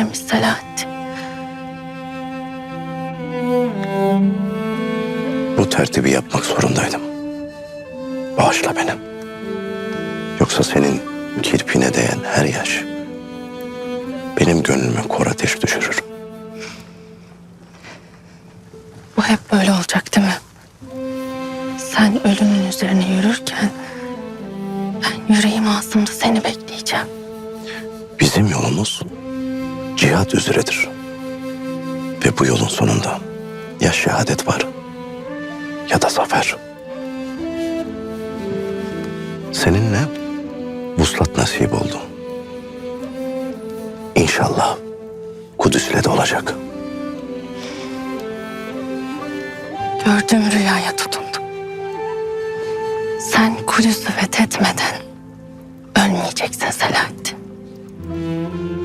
gelmiş Selahattin. Bu tertibi yapmak zorundaydım. Bağışla beni. Yoksa senin kirpine değen her yaş benim gönlüme kor ateş düşürür. Bu hep böyle olacak değil mi? Sen ölümün üzerine yürürken ben yüreğim ağzımda seni bekleyeceğim. Bizim yolumuz cihat üzeredir. Ve bu yolun sonunda ya şehadet var ya da zafer. Seninle vuslat nasip oldu. İnşallah Kudüs'le de olacak. Gördüğüm rüyaya tutundum. Sen Kudüs'ü fethetmeden ölmeyeceksin Selahattin. Música